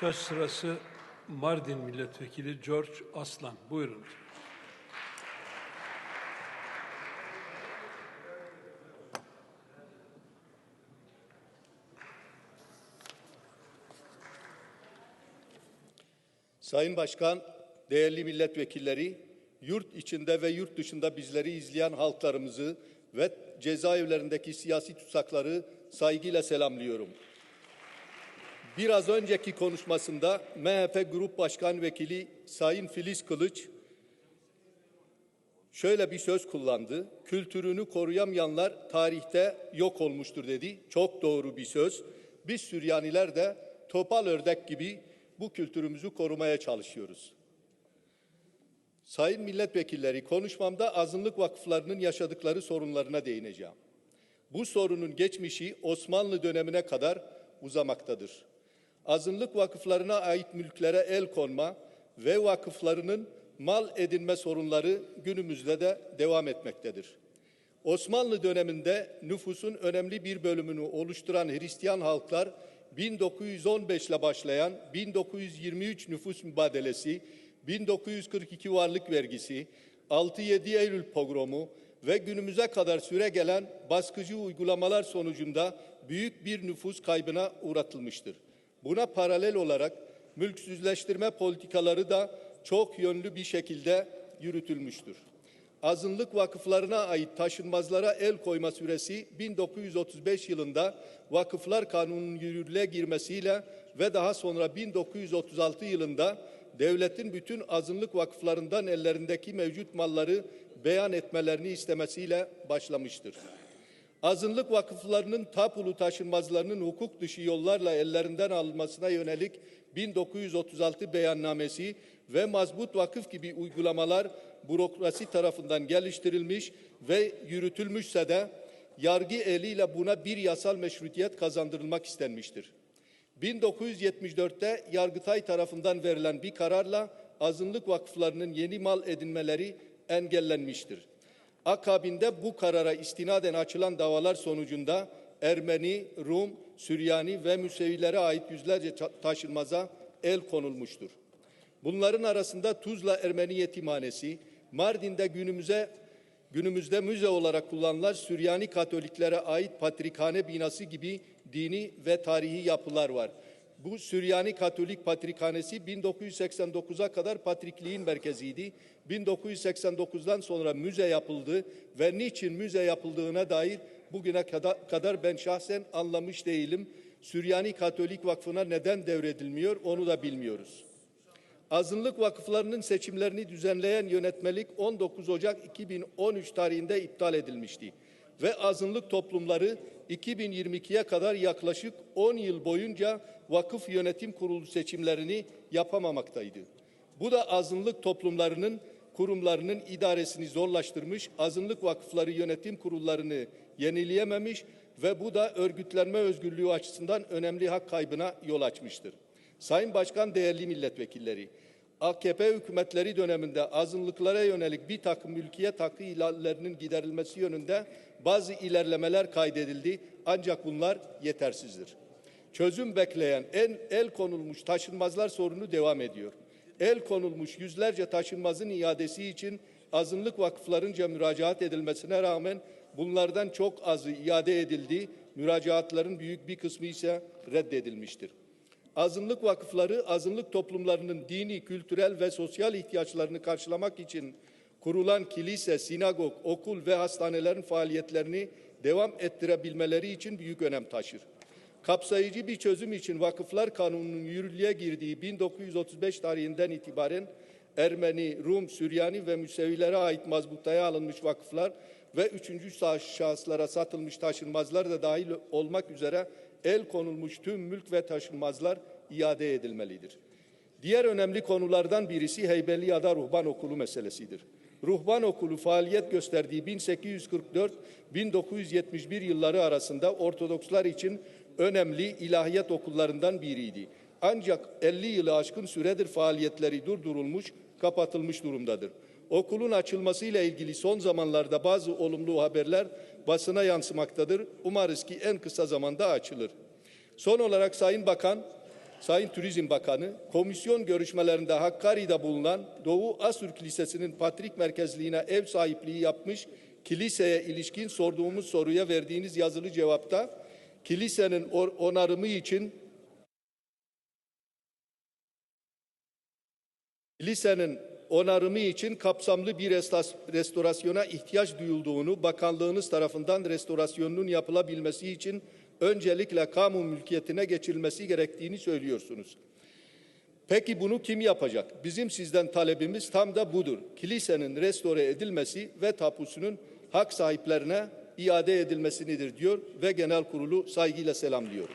Söz sırası Mardin Milletvekili George Aslan. Buyurun. Sayın Başkan, değerli milletvekilleri, yurt içinde ve yurt dışında bizleri izleyen halklarımızı ve cezaevlerindeki siyasi tutsakları saygıyla selamlıyorum. Biraz önceki konuşmasında MHP Grup Başkan Vekili Sayın Filiz Kılıç şöyle bir söz kullandı. Kültürünü koruyamayanlar tarihte yok olmuştur dedi. Çok doğru bir söz. Biz Süryaniler de topal ördek gibi bu kültürümüzü korumaya çalışıyoruz. Sayın milletvekilleri konuşmamda azınlık vakıflarının yaşadıkları sorunlarına değineceğim. Bu sorunun geçmişi Osmanlı dönemine kadar uzamaktadır. Azınlık vakıflarına ait mülklere el konma ve vakıflarının mal edinme sorunları günümüzde de devam etmektedir. Osmanlı döneminde nüfusun önemli bir bölümünü oluşturan Hristiyan halklar 1915 ile başlayan 1923 nüfus mübadelesi, 1942 varlık vergisi, 6-7 Eylül pogromu ve günümüze kadar süre gelen baskıcı uygulamalar sonucunda büyük bir nüfus kaybına uğratılmıştır. Buna paralel olarak mülksüzleştirme politikaları da çok yönlü bir şekilde yürütülmüştür. Azınlık vakıflarına ait taşınmazlara el koyma süresi 1935 yılında Vakıflar Kanunu'nun yürürlüğe girmesiyle ve daha sonra 1936 yılında devletin bütün azınlık vakıflarından ellerindeki mevcut malları beyan etmelerini istemesiyle başlamıştır. Azınlık vakıflarının tapulu taşınmazlarının hukuk dışı yollarla ellerinden alınmasına yönelik 1936 beyannamesi ve mazbut vakıf gibi uygulamalar bürokrasi tarafından geliştirilmiş ve yürütülmüşse de yargı eliyle buna bir yasal meşrutiyet kazandırılmak istenmiştir. 1974'te Yargıtay tarafından verilen bir kararla azınlık vakıflarının yeni mal edinmeleri engellenmiştir. Akabinde bu karara istinaden açılan davalar sonucunda Ermeni, Rum, Süryani ve Müsevilere ait yüzlerce taşınmaza el konulmuştur. Bunların arasında Tuzla Ermeni Yetimhanesi, Mardin'de günümüze günümüzde müze olarak kullanılan Süryani Katoliklere ait Patrikhane binası gibi dini ve tarihi yapılar var. Bu Süryani Katolik Patrikhanesi 1989'a kadar Patrikliğin merkeziydi. 1989'dan sonra müze yapıldı ve niçin müze yapıldığına dair bugüne kadar ben şahsen anlamış değilim. Süryani Katolik Vakfı'na neden devredilmiyor onu da bilmiyoruz. Azınlık vakıflarının seçimlerini düzenleyen yönetmelik 19 Ocak 2013 tarihinde iptal edilmişti ve azınlık toplumları 2022'ye kadar yaklaşık 10 yıl boyunca vakıf yönetim kurulu seçimlerini yapamamaktaydı. Bu da azınlık toplumlarının kurumlarının idaresini zorlaştırmış, azınlık vakıfları yönetim kurullarını yenileyememiş ve bu da örgütlenme özgürlüğü açısından önemli hak kaybına yol açmıştır. Sayın Başkan, değerli milletvekilleri, AKP hükümetleri döneminde azınlıklara yönelik bir takım mülkiyet hakkı ihlallerinin giderilmesi yönünde bazı ilerlemeler kaydedildi ancak bunlar yetersizdir. Çözüm bekleyen en el konulmuş taşınmazlar sorunu devam ediyor. El konulmuş yüzlerce taşınmazın iadesi için azınlık vakıflarınca müracaat edilmesine rağmen bunlardan çok azı iade edildi. Müracaatların büyük bir kısmı ise reddedilmiştir. Azınlık vakıfları azınlık toplumlarının dini, kültürel ve sosyal ihtiyaçlarını karşılamak için kurulan kilise, sinagog, okul ve hastanelerin faaliyetlerini devam ettirebilmeleri için büyük önem taşır. Kapsayıcı bir çözüm için Vakıflar Kanunu'nun yürürlüğe girdiği 1935 tarihinden itibaren Ermeni, Rum, Süryani ve Müsevilere ait mazbutaya alınmış vakıflar ve üçüncü şahıslara satılmış taşınmazlar da dahil olmak üzere el konulmuş tüm mülk ve taşınmazlar iade edilmelidir. Diğer önemli konulardan birisi Heybeliada Ruhban Okulu meselesidir. Ruhban Okulu faaliyet gösterdiği 1844-1971 yılları arasında Ortodokslar için önemli ilahiyat okullarından biriydi. Ancak 50 yılı aşkın süredir faaliyetleri durdurulmuş, kapatılmış durumdadır. Okulun açılmasıyla ilgili son zamanlarda bazı olumlu haberler basına yansımaktadır. Umarız ki en kısa zamanda açılır. Son olarak Sayın Bakan, Sayın Turizm Bakanı, komisyon görüşmelerinde Hakkari'de bulunan Doğu Asür Kilisesi'nin Patrik merkezliğine ev sahipliği yapmış kiliseye ilişkin sorduğumuz soruya verdiğiniz yazılı cevapta kilisenin onarımı için Kilisenin onarımı için kapsamlı bir restorasyona ihtiyaç duyulduğunu, bakanlığınız tarafından restorasyonunun yapılabilmesi için öncelikle kamu mülkiyetine geçilmesi gerektiğini söylüyorsunuz. Peki bunu kim yapacak? Bizim sizden talebimiz tam da budur. Kilisenin restore edilmesi ve tapusunun hak sahiplerine iade edilmesidir diyor ve genel kurulu saygıyla selamlıyorum.